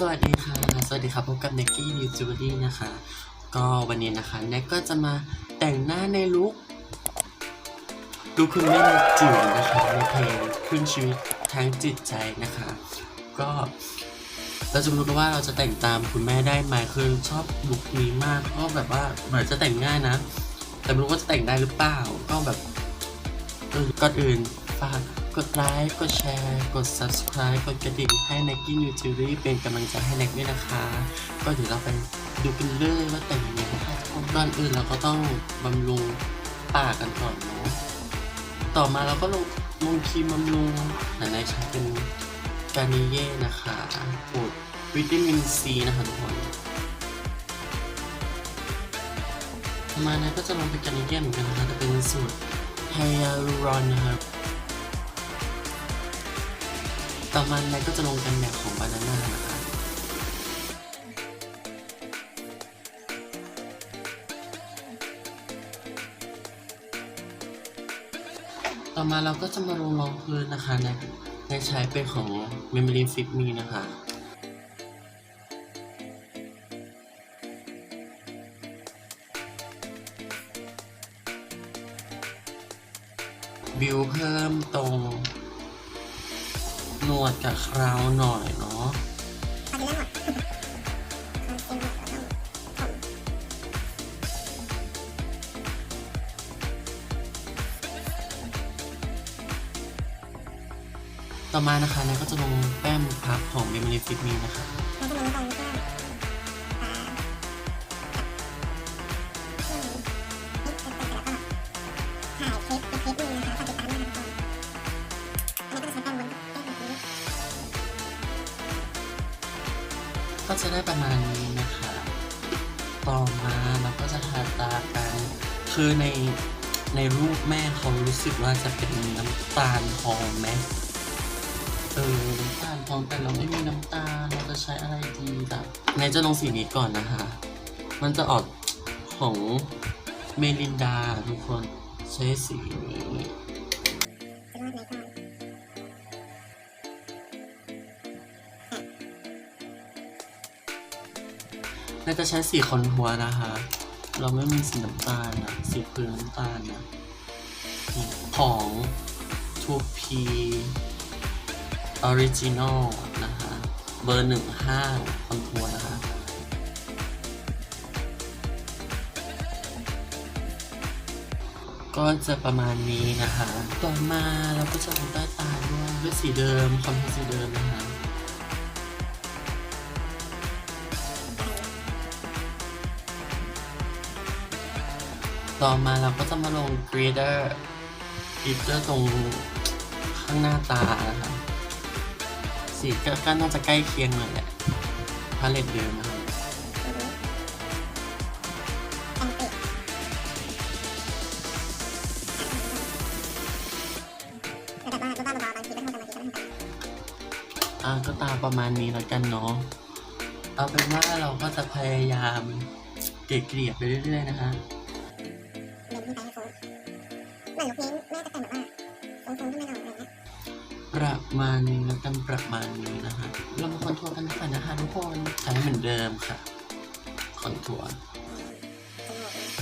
สวัสดีค่ะ สวัสดีครับพบกับ n น c กี้นิวจูดี้นะคะ ก็วันนี้นะคะแน็กก็จะมาแต่งหน้าในลุคดูคุณแม่จิ๋วนะคะในเพลงขึ้นชีวิตทั้งจิตใจนะคะ ก็เราจะมาดูกันว่าเราจะแต่งตามคุณแม่ได้ไหมคือชอบลุคนี้มากก็แบบว่าเหมือนจะแต่งง่ายนะ แต่ไม่รู้ว่าจะแต่งได้หรือเปล่า ก็แบบเออก่อนอื่นฝาก กดไลค์กดแชร์ กด subscribe กดกระดิ่งให้ n น c กี้นิวจิวรี่เป็นกำลังใจให้แน็กด้วยนะคะ ก็เดี๋ยวเราไปดูกันเลยว่าแต่งยังไงนะคะก่อนอื่นเราก็ต้องบำรุงปากกันก่อนเนาะต่อมาเราก็ลงลงครีมบำรุงแต่ในใช้เป็นกานิเย่นะคะสูตรวิตามินซีนะคะทุกคนต่อมานะก็จะลงเป็นกานิเย่เหมือนกันนะคะแต่เป็นสูตรไฮยาลูรอนนะครับ ต่อมานะก็จะลงกันแดดของบานาน่านะคะต่อมาเราก็จะมาลงรองพื้นนะคะในในใช้เป็นของ Memory Fit Me นะคะบิวเพิ่มตรง วดกับคราวหน่อยเนาะต่อมานะคะนาก็จะลงแป้มพับของ Memory Fit Me นะคะ จะได้ประมาณนี้นะคะ ต่อมาเราก็จะทาตากันคือในในรูปแม่เขารู้สึกว่าจะเป็นน้ำตาลทองไหมเออน้ำตาลทองแต่เราไม่มีน้ำตาลเราจะใช้อะไรดีแบบในจะลงสีนี้ก่อนนะคะ มันจะออกของเมลินดาทุกคนใช้สีนี้ เราจะใช้สีคอนทัวร์นะคะ เราไม่มีสีน้ำตาลอะสีพื้นน้ำตาลนะของ 2P Original นอลนะคะ เบอร์หนึ่งห้าคอนทัวร์นะคะก็จะประมาณนี้นะคะ ต่อมาเราก็จะลงใต้ตาด้วยด้วยสีเดิมคอนทัวร์สีเดิมนะคะ ต่อมาเราก็จะมาลงกรีเดอร์กรีเดอร์ตรงข้างหน้าตานะครับสีก็ก็น่าจะใกล้เคียงหน่อยแหละพาเลตเดิมนะครับตาบ้าๆบอๆบางทีก็ทำกันบางทีก็ทำกันอ่าก็ตามประมาณนี้แล้วกันเนาะเอาเป็นว่าเราก็จะพยายามเกลี่ยไปเรื่อยๆนะคะ หมือนลุคนี้แม่จะแต่งแบบว่าฟุ้งๆขึ้นมาหน่อยอะไรเงี้ยประมาณนี้แล้วกันประมาณนี้นะคะเรามาคอนทัวร์กันก่อนนะคะทุกคนใช้เหมือนเดิมค่ะ คอนทัวร์จมูกนะ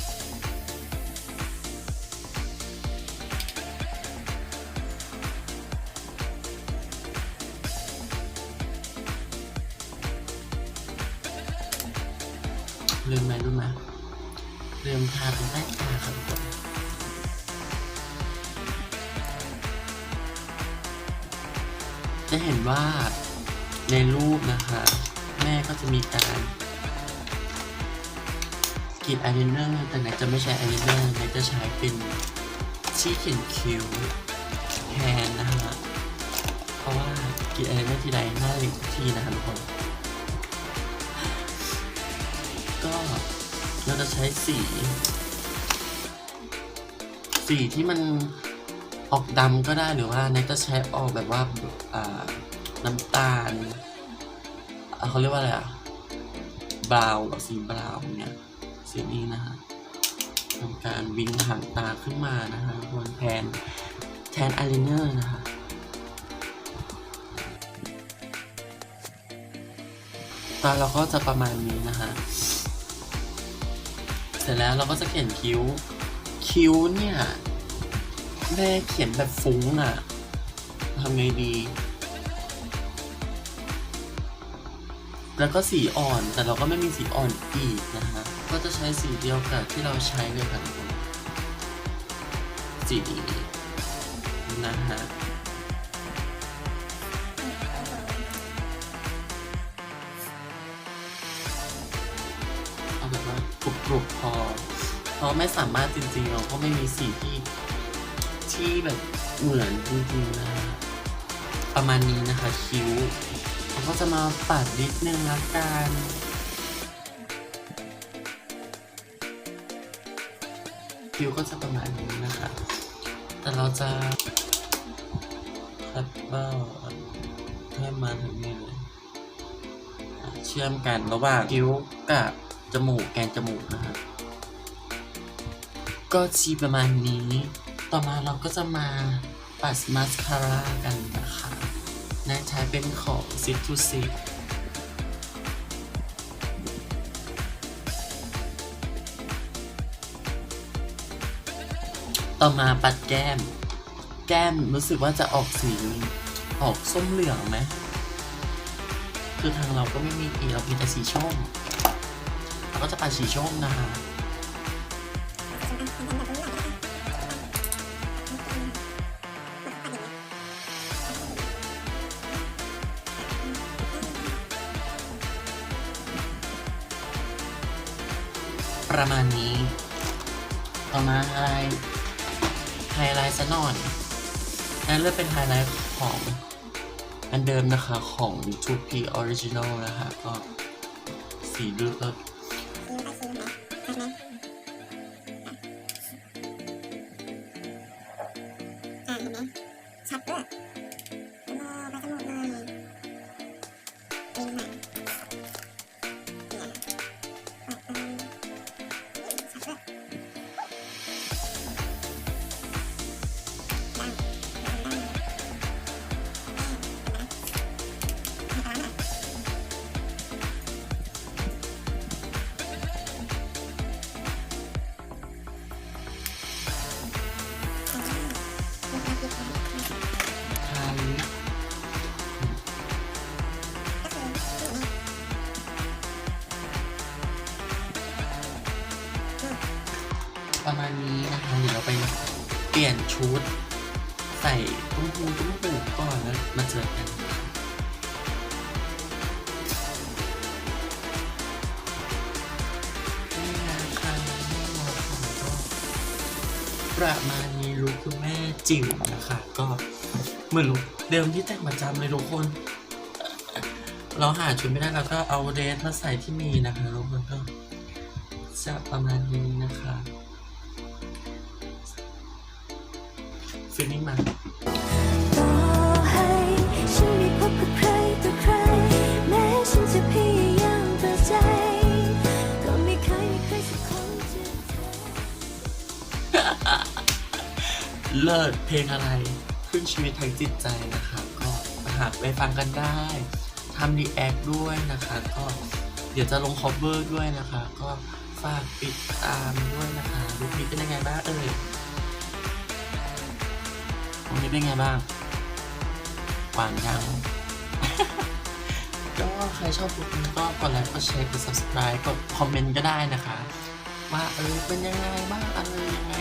ลืมไหมรู้ไหมลืมทาตรงใต้ตาค่ะทุกคน จะเห็นว่าในรูปนะคะ แม่ก็จะมีการกรีดอายไลเนอร์แต่ไหนจะไม่ใช้อายไลเนอร์ไหนจะใช้เป็นชี้เขียนคิ้วแทนนะคะเพราะว่ากรีดอายไลเนอร์ทีไรหน้าเล็กทุกทีนะคะทุกคนก็เราจะใช้สี สีที่มัน ออกดำก็ได้หรือว่าเนทจะใช้ออกแบบว่าอ่าน้ำตาลเขาเรียกว่าอะไรอะบราวน์สีบราวน์เนี่ยสีนี้นะฮะทำการวิ่งหางตาขึ้นมานะฮะบนแทนแทนอายไลเนอร์นะคะตาเราก็จะประมาณนี้นะคะเสร็จแล้วเราก็จะเขียนคิ้ว คิ้วเนี่ย แม่เขียนแบบฟุ้งอะทำไงดี แล้วก็สีอ่อนแต่เราก็ไม่มีสีอ่อนอีกนะคะก็จะใช้สีเดียวกับที่เราใช้เลยค่ะทุกคนสีนี้นะฮะเอาแบบว่ากรุบกรุบๆพอเพราะไม่สามารถจริงๆเราก็ไม่มีสีที่ ที่แบบเหมือนจริงๆนะประมาณนี้นะคะคิ้วเราก็จะมาปัดนิดนึงละกันคิ้วก็จะประมาณนี้นะคะ แต่เราจะคัดเบ้าให้มาถึงนี่เลยเชื่อมกันระหว่างคิ้วกับจมูกแกนจมูกนะครับก็ชีประมาณนี้ ต่อมาเราก็จะมาปัดมาสคาร่ากันนะคะนะใช้เป็นของ s i t u s i ต่อมาปัดแก้ม แก้มรู้สึกว่าจะออกสีออกส้มเหลืองไหมคือทางเราก็ไม่มีอีเรามีแต่สีส้มเราก็จะปัดสีส้มนะคะ ประมาณนี้ ต่อมาไฮไลท์ไฮไลท์ซะหน่อยนั่นเลือกเป็นไฮไลท์ของอันเดิมนะคะของ 2P Original นะคะก็สีเลือก นี้นะคะเดี๋ยวเราไปเปลี่ยนชุด ใส่ตุ้มหูตุ้มหูก่อนแล้วมาเจอกันประมาณนี้รู้คุณแม่จิ๋วนะคะ ก็เหมือนลุคเดิมที่แต่งประจำเลยทุกคน เราหาชุดไม่ได้เราก็เอาเดรสมาใส่ที่มีนะคะทุกคนก็จะประมาณนี้นะคะ ฟิลลิ่งมันเลิศเพลงอะไรขึ้นชีวิตทางจิตใจนะคะก็หากไปฟังกันได้ทำดีแอคด้วยนะคะ ก็เดี๋ยวจะลง cover ด้วยนะคะ ก็ฝากติดตามด้วยนะคะลูกนี้เป็นยังไงบ้างเอ่ย ลูกนี้เป็นไงบ้างหวานยัง ก็ใครชอบคลิปนี้ก็กดไลค์กดแชร์กด subscribe กดคอมเมนต์ก็ได้นะคะ ว่าเออเป็นยังไงบ้างอะไรยังไง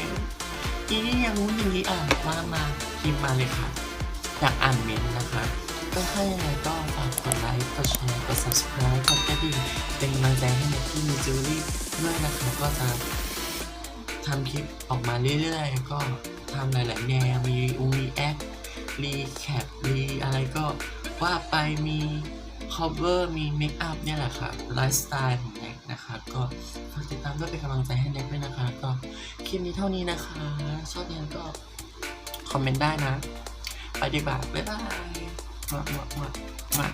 อีนี่อย่างงู้นอย่างนี้อะว่ามาพิมพ์มาเลยค่ะ อยากอ่านเมนต์นะคะก็ถ้ายังไงก็ฝากกดไลค์กดแชร์กด subscribe กดกระดิ่งเป็นกำลังใจให้ในที่มีจูลี่ด้วยนะคะก็จะทำคลิปออกมาเรื่อยๆ ก็ ทำหลาย ๆ แนว มีอุมีแอครีแคปรีอะไรก็ว่าไปมี cover มีเมคอัพเนี่ยแหละค่ะไลฟ์สไตล์ของแน็กนะคะก็ฝากติดตามด้วยเป็นกำลังใจให้แน็กด้วยนะคะ ก็คลิปนี้เท่านี้นะคะ ชอบยังก็คอมเมนต์ได้นะ ไปดีกว่าบ๊ายบายมามามามา